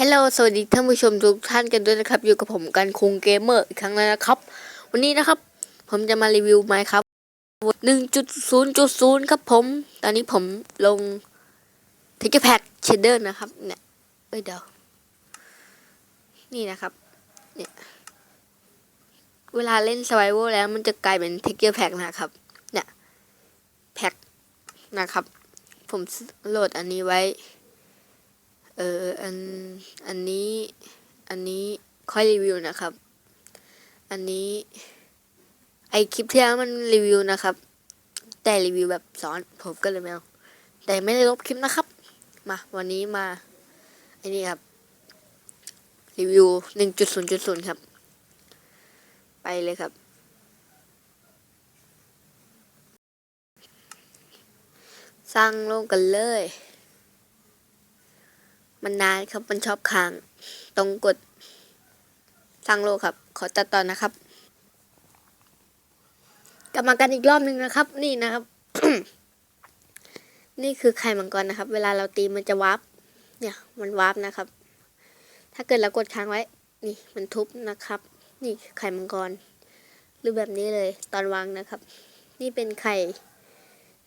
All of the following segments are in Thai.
ฮลโหลสวัสดีท่านผู้ชมทุกท่านกันด้วยนะครับ อยู่กับผมกันคุงเกมเมอร์อีกครั้งแล้วนะครับ วันนี้นะครับ ผมจะมารีวิวไมค์ครับหนึ่งจุดศูนย์จุดศูนย์ครับผม ตอนนี้ผมลงเทคแพ็กเชดเดอร์นะครับ เนี่ย เอ้ยเดี๋ยว นี่นะครับ เนี่ย เวลาเล่นสไ i เวอร์แล้วมันจะกลายเป็นเทคแพ็กนะครับ เนี่ย แพ็กนะครับ ผมโหลดอันนี้ไว้ เอออันอันนี้อันนี้ค่อยรีวิวนะครับ อันนี้ไอคลิปที่แล้วมันรีวิวนะครับ แต่รีวิวแบบสอนผมก็เลยไม่เอาแต่ไม่ได้ลบคลิปนะครับ มาวันนี้มาไอ้นี่ครับรีวิวหนึ่งจุดศูนย์จุดศูนย์ครับ ไปเลยครับ สร้างโลกกันเลย มันนานครับมันชอบค้างต้องกดสร้างโลกครับ ขอตัดตอนนะครับ กลับมากันอีกรอบหนึ่งนะครับ นี่นะครับ นี่คือไข่มังกรนะครับ เวลาเราตีมันจะวาร์ปเนี่ย มันวาร์ปนะครับ ถ้าเกิดเรากดค้างไว้ นี่มันทุบนะครับ นี่ไข่มังกรหรือแบบนี้เลยตอนวางนะครับ นี่เป็นไข่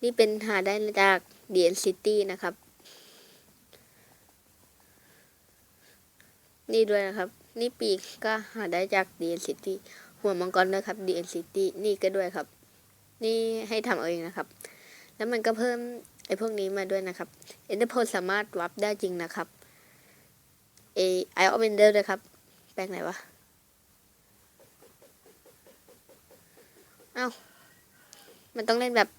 นี่เป็นหาได้จาก DN City นะครับ นี่ด้วยนะครับ นี่ปีกก็หาได้จาก DN City หัวมังกรด้วยครับ DN City นี่ก็ด้วยครับ นี่ให้ทำเอาเองนะครับ แล้วมันก็เพิ่มไอ้พวกนี้มาด้วยนะครับ Enderpearl สามารถวับได้จริงนะครับ A I of Ender ด้วยครับ แปลงไหนวะเอ้ามันต้องเล่นแบบ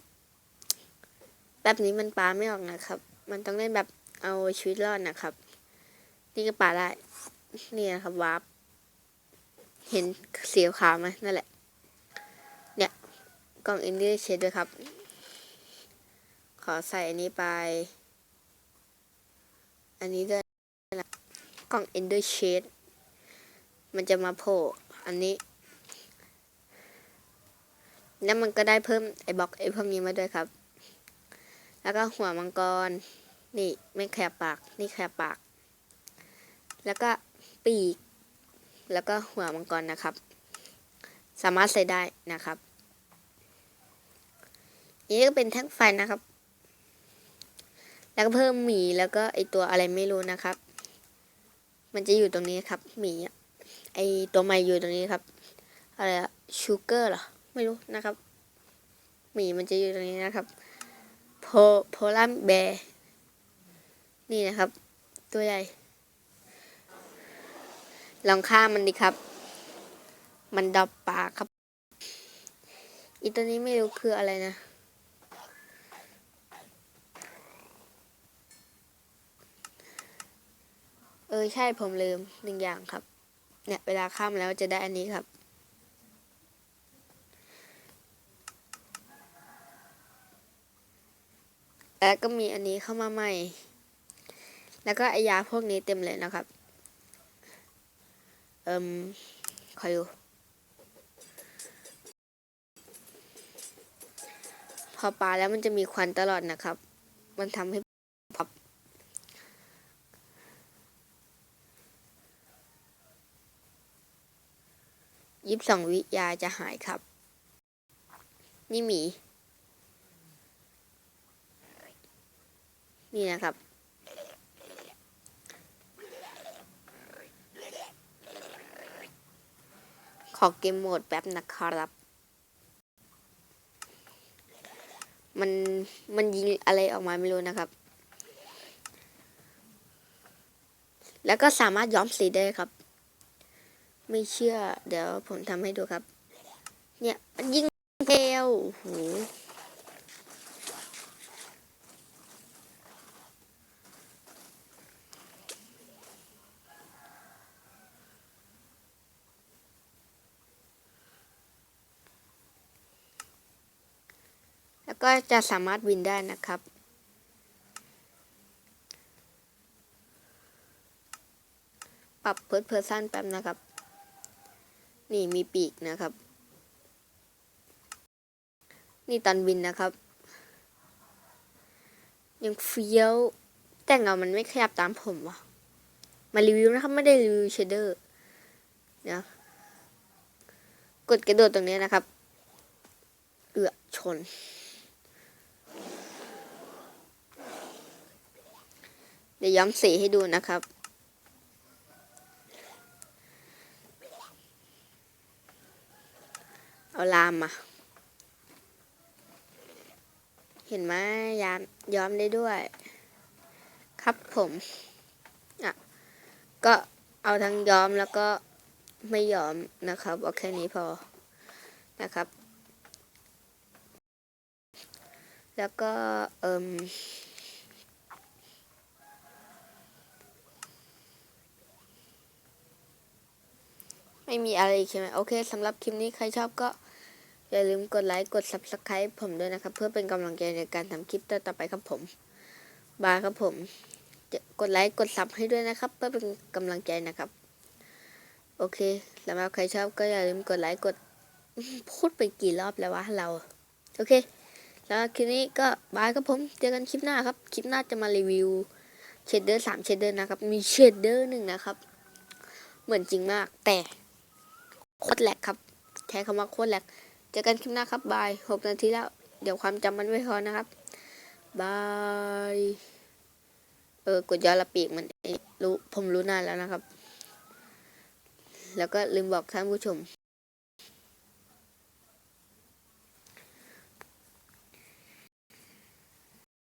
แบบนี้มันปาไม่ออกนะครับ มันต้องเล่นแบบเอาชีวิตรอดนะครับ นี่ก็ปาได้ นี่นะครับวาร์ปเห็นสีขาวไหมนั่นแหละ เนี่ยกล่องอินดี้เชดด้วยครับ ขอใส่อันนี้ไป อันนี้ด้วยนะกล่อง Ender Shade มันจะมาโผล่อันนี้ แล้วมันก็ได้เพิ่มไอ้บล็อกไอ้พวกนี้มาด้วยครับ แล้วก็หัวมังกร นี่ไม่แคบปาก นี่แคบปาก แล้วก็ ปีก แล้วก็หัวมังกรนะครับ สามารถใส่ได้นะครับนี่ก็เป็นแท่งไฟนะครับ แล้วก็เพิ่มหมีแล้วก็ไอตัวอะไรไม่รู้นะครับ มันจะอยู่ตรงนี้ครับ หมีไอตัวใหม่อยู่ตรงนี้ครับ อะไรอะชูเกอร์เหรอ ไม่รู้นะครับ หมีมันจะอยู่ตรงนี้นะครับ โพโพลัมแบร์นี่นะครับ ตัวใหญ่ ลองฆ่ามันดิครับ มันดับปากครับ อีตัวนี้ไม่รู้คืออะไรนะ เออใช่ผมลืมหนึ่งอย่างครับ เนี่ยเวลาข้ามแล้วจะได้อันนี้ครับแล้วก็มีอันนี้เข้ามาใหม่ แล้วก็ไอยาพวกนี้เต็มเลยนะครับ เอิมคอยดูพอปลาแล้วมันจะมีควันตลอดนะครับ มันทำให้พับยิบสองวิยาจะหายครับ นี่หมี นี่นะครับ อเกมโหมดแป๊บนะครับ มันมันยิงอะไรออกมาไม่รู้นะครับ แล้วก็สามารถย้อมสีได้ครับ ไม่เชื่อ เดี๋ยวผมทำให้ดูครับ เนี่ย มันยิงเทลวโอ้โห ก็จะสามารถวินได้นะครับ ปรับเพิร์ดเพอร์ซันแป๊บนะครับ นี่มีปีกนะครับ นี่ตอนวินนะครับ ยังเฟี้ยว แต่เงามันไม่ขยับตามผมวะมารีวิวนะครับ ไม่ได้รีวิวเชดเดอร์นะกดกระโดดตรงนี้นะครับ เอือชน เดี๋ยวย้อมสีให้ดูนะครับ เอาลามมา เห็นไหมยามย้อมได้ด้วย ครับผมอะก็เอาทั้งย้อมแล้วก็ไม่ย้อมนะครับเอาแค่นี้พอนะครับ แล้วก็เอิม ไม่มีอะไรอีกใช่ไหมโอเคสำหรับคลิปนี้ใครชอบก็ อย่าลืมกดไลค์กด subscribe ผมด้วยนะครับ เพื่อเป็นกำลังใจในการทำคลิปต่อๆไปครับผมบายครับผมจะกดไลค์กดซับให้ด้วยนะครับ เพื่อเป็นกำลังใจนะครับ โอเคสำหรับใครชอบก็อย่าลืมกดไลค์กดพูดไปกี่รอบแล้ววะเรา โอเค แล้วคลิปนี้ก็บายครับผมเจอกันคลิปหน้าครับ คลิปหน้าจะมารีวิวเชดเดอร์สามเชดเดอร์นะครับ มีเชดเดอร์หนึ่งนะครับ เหมือนจริงมากแต่ โคตรแหลกครับ ใช้คำว่าโคตรแหลกเจอกันคลิปหน้าครับบายหกนาทีแล้ว เดี๋ยวความจำมันไม่พอนะครับบายเออกดย้อนละปีกมันอ๊ะรู้ผมรู้นานแล้วนะครับ แล้วก็ลืมบอกท่านผู้ชม